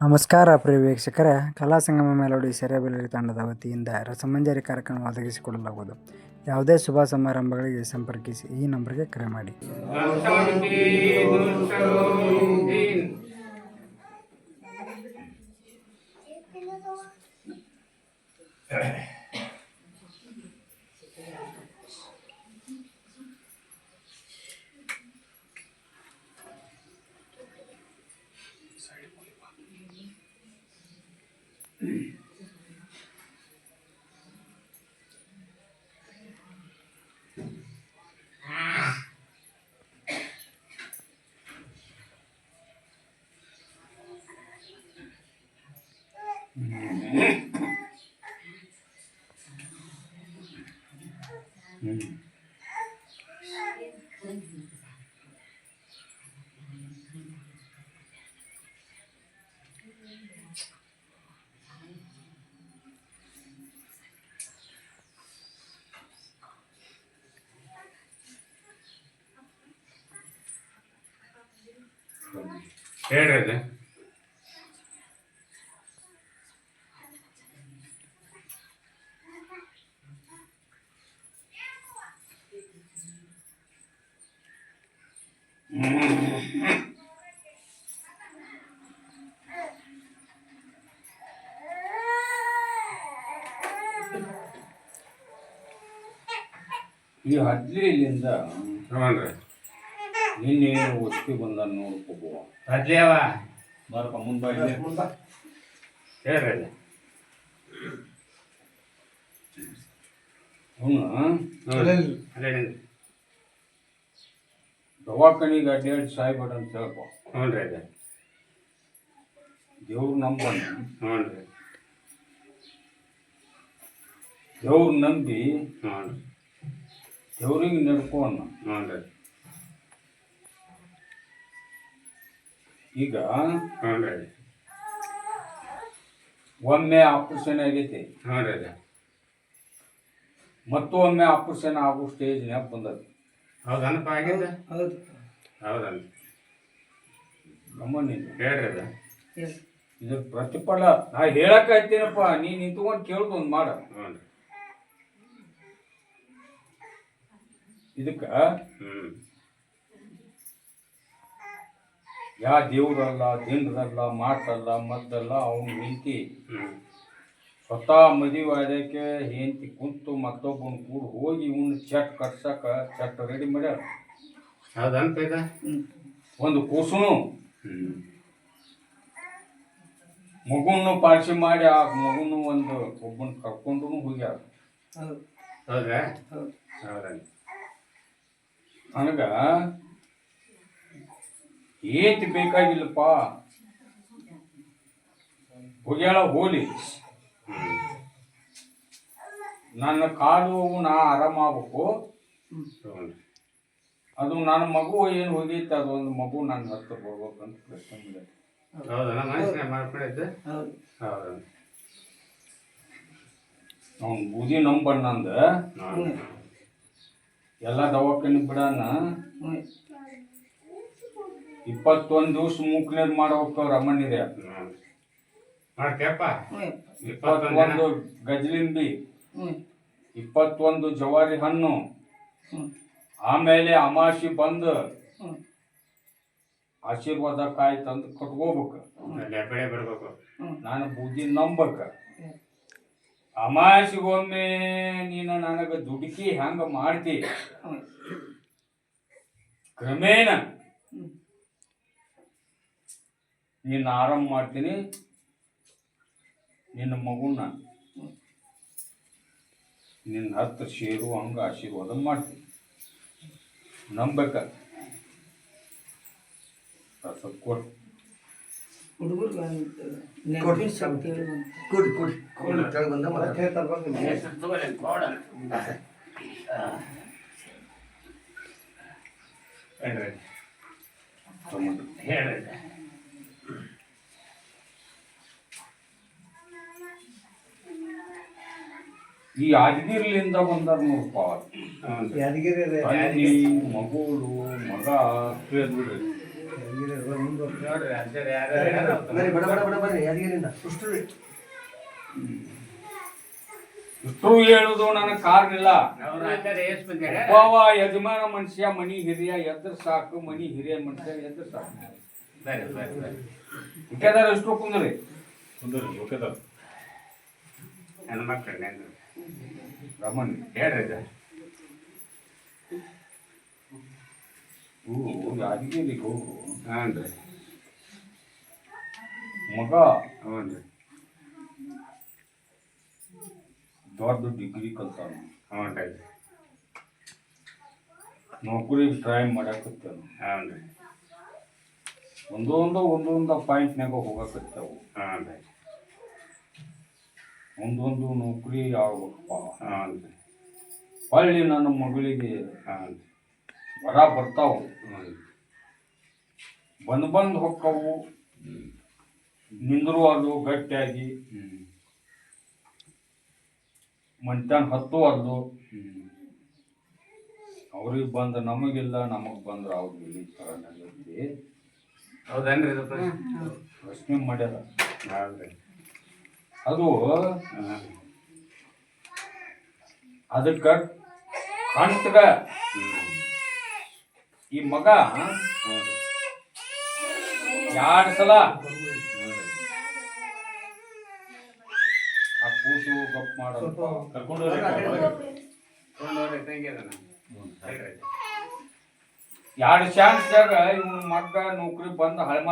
ನಮಸ್ಕಾರ ಪ್ರಿಯ ವೀಕ್ಷಕರೇ. ಕಲಾ ಸಂಗಮ ಮೆಲೋಡಿ ಸೆರೆಬೆಲರಿ ತಂಡದ ವತಿಯಿಂದ ರಸಮಂಜರಿ ಕಾರ್ಯಕ್ರಮ ಒದಗಿಸಿಕೊಡಲಾಗುವುದು. ಯಾವುದೇ ಶುಭ ಸಮಾರಂಭಗಳಿಗೆ ಸಂಪರ್ಕಿಸಿ ಈ ನಂಬರ್ಗೆ ಕರೆ ಮಾಡಿ. ಅದು ಈ ಹದ್ಲಿಲಿಂದ ಹ್ಞೂನ್ರಿ. ನಿನ್ನೆ ಒತ್ತಿ ಬಂದ ನೋಡ್ಕೋಬೋ ಅದ್ಲೇವ ಬರಪ್ಪ ಮುಂದೆ ಹೇಳ್ರಿ ಹ್ಞೂ. ಅವನು ಅಲ್ಲೇ. ದವಾಖಾನಿಗೆ ಅಡ್ಡಾಡಿ ಸಾಯ್ಬೇಡ ಅಂತ ಹೇಳ್ಕೊ ರೀ ಅದೇ. ದೇವ್ರು ನಂಬಣ್ಣ ರೀ. ದೇವ್ರು ನಂಬಿ ಹ್ಞೂನ್ರಿ ದೇವ್ರಿಗೆ ನಡ್ಕೋಣ ಹ್ಞೂ ರೀ. ಈಗ ಹ್ಞೂನ್ರಿ ರೀ ಒಮ್ಮೆ ಆಪರೇಷನ್ ಆಗೈತಿ. ಹ್ಞೂ ರೀ ಮತ್ತೊಮ್ಮೆ ಆಪರೇಷನ್ ಆಗೋ ಸ್ಟೇಜ್ನ್ಯಾಗ ಬಂದದ. ಹೌದನಪ್ಪ ಆಗಿದ್ದ ಹೌದನ್ ಗಮನ ಹೇಳ್ರಿ ಅದು. ಇದು ಪ್ರತಿಫಲ. ನಾ ಹೇಳಕ್ ಐತೀನಪ್ಪ ನೀ ನಿಂತ್ಕೊಂಡು ಕೇಳ್ದು ಒಂದು ಮಾಡ ಇದಕ್ಕ ಯಾ ದೇವ್ರಲ್ಲ ದಿಂಡ್ರಲ್ಲ ಮಾಟಲ್ಲ ಮದ್ದಲ್ಲ ಅವನು ಮಿಂತಿ ಹ್ಞೂ ಸ್ವತಃ ಮದುವೆ ಆದಕ್ಕೆ ಹೆಂಡತಿ ಕುಂತು ಮತ್ತೊಬ್ಬನ ಕೂಡ ಹೋಗಿ ಇವನು ಚಟ್ ಕಟ್ಸಕ ಚಟ್ ರೆಡಿ ಮಾಡ್ಯಾರ. ಅದಂತ ಇದು ಒಂದು ಕೂಸುನು. ಮಗುನ್ನು ಪಾರ್ಸಿ ಮಾಡಿ ಆ ಮಗುನು ಒಂದು ಒಬ್ಬನ ಕರ್ಕೊಂಡು ಹೋಗ್ಯಾರ. ಹೌದಾ? ನನಗ ಏತ್ ಬೇಕಾಗಿಲ್ಲಪ್ಪ. ಹೋಗ್ಯಾಳ ಹೋಲಿ. ನನ್ನ ಕಾಲು ನಾ ಆರಾಮಾಗಬೇಕು. ಆಗ್ಬೇಕು ಅದು ನನ್ನ ಮಗು ಏನು ಹೋಗಿತ್ತು ಅದು ಒಂದು ಮಗು ನನ್ನ ಹತ್ರ ಅಂತ ಪ್ರಶ್ನೆ ಮಾಡಿದೆ. ಮಾಡ್ಕೊಂಡಿದ್ದು ಅವ್ನು ಬೂದಿ ನಂಬಣ್ಣಂದ. ಎಲ್ಲ ದವಾಖಾನೆ ಬಿಡಾನ? ಇಪ್ಪತ್ತೊಂದು ದಿವಸ ಮೂಕ್ನೇರ್ ಮಾಡ್ಬೇಕು ರಮಣಿದೆ ಇಪ್ಪತ್ತೊಂದು ಗಜಲಿಂಬಿ. ಇಪ್ಪತ್ತೊಂದು ಜವಾರಿ ಹಣ್ಣು. ಆಮೇಲೆ ಅಮಾಸಿ ಬಂದು. ಆಶೀರ್ವಾದ ಕಾಯಿ ತಂದು ಕಟ್ಕೋಬೇಕು. ಬೆಳೆ ಬರ್ಬೇಕು. ನಾನು ಬೂದಿ ನಂಬಕ. ಅಮಾಸಿಗೊಮ್ಮೆ ನೀನು ನನಗೆ ದುಡುಕಿ ಹೆಂಗ ಮಾಡ್ತಿ? ಕ್ರಮೇಣ ನೀನು ಆರಾಮ ಮಾಡ್ತೀನಿ. ನಿನ್ನ ಮಗುನ ನಿನ್ನ ಹತ್ರ ಸೇರು ಹಂಗೆ ಆಶೀರ್ವಾದ ಮಾಡ್ತೀನಿ. ನಂಬಕ. ಕೊಡು. ಮತ್ತೆ ಹೇಳ್ರಿ. ಈ ಯಾದಗಿರಿಲಿಂದ ಬಂದಾರ ನೋಡಪ್ಪ ಯಾದಗಿರಿ ತಂಗಿ ಮಗಳು ಮಗ ಯಾದಗಿರಿಂದ ಇಷ್ಟು ಹೇಳುದು ನನಗೆ ಕಾರಣಿಲ್ಲ ಒಬ್ಬವ ಯಜಮಾನ ಮನುಷ್ಯ ಮನಿ ಹಿರಿಯ ಎದ್ರ ಸಾಕು ಮನಿ ಹಿರಿಯ ಮನುಷ್ಯ ಎದ್ರ ಸಾಕು. ಇಟ್ಟದಾರ ಎಷ್ಟು ಕುಂದ್ರಿ. ಹೆಣ್ಮಕ್ಳು ನೆನ್ರು ರಮಣ್ ಹೇಳ್ರಿ ಇವ್ರು ಯಾದಗಿರಿ ಗೌಡ್ರು ಹಾಂ. ರೀ ಮಗ ಹ್ಞೂ ರೀ ದೊಡ್ಡ ಡಿಗ್ರಿ ಕಲ್ತಾನ. ಹ್ಞೂ ರೀ. ನೌಕರಿ ಟ್ರೈ ಮಾಡಾಕತ್ತಾನ. ಹ್ಞೂ ರೀ ಒಂದೊಂದು ಒಂದೊಂದು ಪಾಯಿಂಟ್ನಾಗ ಹೋಗಕತ್ತಾವು. ಹ್ಞೂ ರೀ ಒಂದೊಂದು ನೌಕರಿ ಆಗ್ಬೇಕಪ್ಪ ಹಾಂ ರೀ ಹೊಳ್ಳಿ ನನ್ನ ಮಗಳಿಗೆ ಹಾಂ ರೀ ವರ ಬರ್ತಾವು ಬಂದು ಬಂದು ಹೊಕ್ಕವು ನಿಂದ್ರು ಅದು ಗಟ್ಟಿಯಾಗಿ ಮಂಚಾನ್ ಹತ್ತು ಅದು ಅವ್ರಿಗೆ ಬಂದ ನಮಗಿಲ್ಲ ನಮಗೆ ಬಂದ್ರ ಅವ್ರಿಗೆ ಈ ಥರ ನಡೆಯುತ್ತೆ ಹೌದನ್ರಿ ಇದು ಪ್ರಶ್ನೆ ಪ್ರಶ್ನೆ ಮಾಡ್ಯಾರ ಹೌದ್ರಿ ಅದು ಅದಕ್ಕೆ ಕಂಟ್ಗ ಈ ಮಗ ಎರಡು ಸಲ ಆ ಕೂಸು ಗಪ್ ಮಾಡೋದು. ಕರ್ಕೊಂಡು. ಎರಡು ಚಾನ್ಸ್ದಾಗ ಇವ್ನ ಮಗ ನೌಕರಿ ಬಂದ ಹಳೆ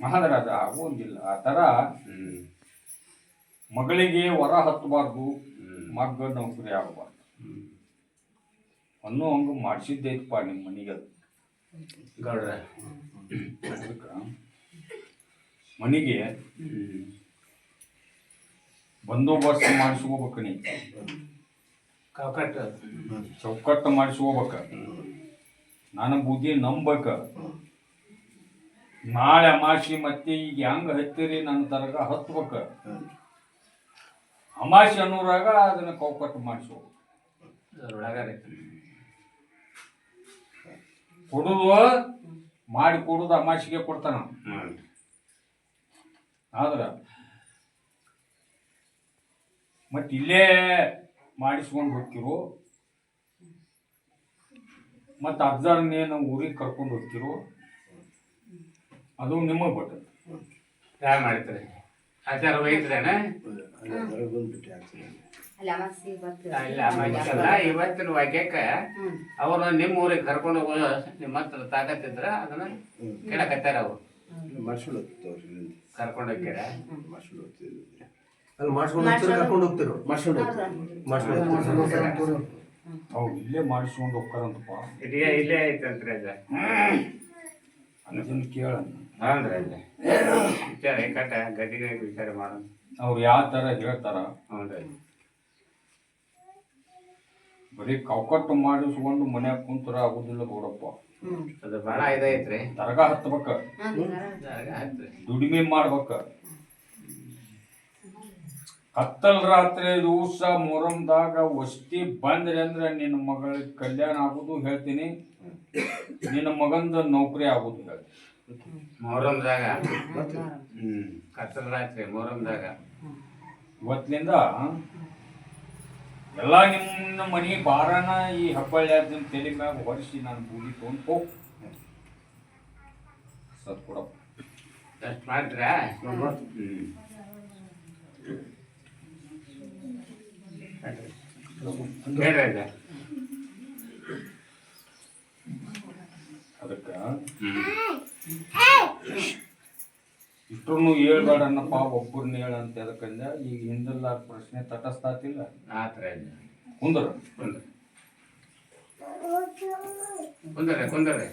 ಆದ್ರೆ ಅದು ಆ ಥರ ಮಗಳಿಗೆ ವರ ಹತ್ತಬಾರ್ದು ಮಗ್ಗ ಮಗ ನೌಕರಿ ಆಗಬಾರ್ದು. ಅನ್ನೋ ಹಂಗೆ ಮಾಡಿಸಿದ್ದೈತಪ್ಪ ನಿಮ್ಮ ಮನೆಗೆ ಅದು. ಗೌಡ್ರ. ಅದಕ್ಕ ಮನೆಗೆ ಬಂದೋಬಸ್ತ್ ಮಾಡಿಸ್ಕೋಬೇಕು ನೀ. ಚೌಕಟ್ಟು ಮಾಡಿಸ್ಕೋಬೇಕ. ನಾನು ಬುದ್ಧಿ ನಂಬಕ. ನಾಳೆ ಅಮಾಸಿ ಮತ್ತೆ ಈಗ ಹೆಂಗ ಹತ್ತಿರಿ ನನ್ನ ತರಗ ಹತ್ಬೇಕ. ಅಮಾಸಿ ಅನ್ನೋರಾಗ ಅದನ್ನ ಕೌಕಟ್ಟು ರೀ ಕೊಡುದು ಮಾಡಿ ಕೊಡುದು ಅಮಾಸಿಗೆ ಕೊಡ್ತಾನ. ಆದ್ರ ಮತ್ತೆ ಇಲ್ಲೇ ಮಾಡಿಸ್ಕೊಂಡು ಹೋಗ್ತಿರು. ಮತ್ತು ಅಜ್ಜಾರನ್ನೇನು ಊರಿಗೆ ಕರ್ಕೊಂಡು ಹೋಗ್ತಿರೋ. ಅದು ನಿಮಗೆ ಕೊಟ್ಟದ್ದು ಯಾರು ಮಾಡಿದ್ರಿ ಆಚಾರ ಬರ್ತದೆ. ಇಲ್ಲ ಇವತ್ತಿನ ವಾಕ್ಯಕ್ಕ ಅವರು ನಿಮ್ಮ ಊರಿಗೆ ಕರ್ಕೊಂಡು ಹೋಗೋ ನಿಮ್ಮ ಹತ್ರ ತಾಕತ್ತಿದ್ರ ಅದನ್ನ ಕೇಳಕತ್ತಾರ ಅವ್ರು. ಕರ್ಕೊಂಡು ಹೋಗ್ಯಾರ ಅಲ್ಲಿ ಮಾಡ್ಸ್ಕೊಂಡು ಹೋಗ್ತೀರ ಕರ್ಕೊಂಡು ಹೋಗ್ತಿರೋ? ಮಾಡ್ಸ್ಕೊಂಡು ಮಾಡ್ಸ್ಕೊಂಡು ಅವು ಇಲ್ಲೇ ಮಾಡಿಸ್ಕೊಂಡು ಹೋಗ್ತಾರಂತಪ್ಪ. ಇದೇ ಇಲ್ಲೇ ಐತಂತ್ರಿ ಅದ. ಅದನ್ನ ಕೇಳ ಹೌದ್ರಿ ಅದ ವಿಚಾರ ಕಟ್ಟ ವಿಚಾರ ಮಾಡೋಣ. ಅವ್ರು ಯಾವ ಥರ ಹೇಳ್ತಾರ? ಹೌದ್ರಿ. ಬರೀ ಕೌಕಟ್ಟು ಮಾಡಿಸ್ಕೊಂಡು ಮನ್ಯಾಗ ಕುಂತರ ಆಗುದಿಲ್ಲ ಗೌಡಪ್ಪ. ಅದು ಭಾಳ ಇದೈತ್ರಿ ಹತ್ಬೇಕ. ದುಡಿಮೆ ಮಾಡ್ಬೇಕ. ಕತ್ತಲ್ ರಾತ್ರಿ ದಿವಸ ಮೊರಂದಾಗ ವಸ್ತಿ ಬಂದ್ರಿ ಅಂದ್ರೆ ನಿನ್ನ ಮಗಳಿಗೆ ಕಲ್ಯಾಣ ಆಗುದು ಹೇಳ್ತೀನಿ. ನಿನ್ನ ಮಗಂದ ನೌಕರಿ ಆಗುದು ಹೇಳ್ತೀನಿ ಮೊಹರಂದಾಗ? ಹ್ಮ್. ಕತ್ತಲ ರಾತ್ರಿ ಮೊಹರಂದಾಗ? ಇವತ್ತಿನಿಂದ ಎಲ್ಲ ನಿಮ್ಮ ಮನೆ ಬಾರನ ಈ ಹಬ್ಬಳ್ಳಿ ತಲೆ ಮ್ಯಾಗ ಹೊರಿಸಿ ನಾನು ಬೂದಿ ತೊಗೊಂಡು ಹೋಗ್. ಸತ್ ಕೊಡಪ್ಪ. ಅಷ್ಟು ಹೇಳ್ರಿ. ಇಷ್ಟು ಹೇಳ್ಬೇಡಣ್ಣಪ್ಪ ಒಬ್ಬರನ್ನ ಹೇಳಂತ ಅದಕ್ಕಂದ ಈಗ ಹಿಂದಲ್ಲ ಪ್ರಶ್ನೆ ತಟಸ್ಥಾತಿಲ್ಲ. ಆ ಥರ ಕುಂದರೆ ಕುಂದರೆ.